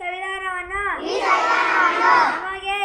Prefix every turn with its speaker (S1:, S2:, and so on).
S1: ಸಂವಿಧಾನವನ್ನು ನಮಗೆ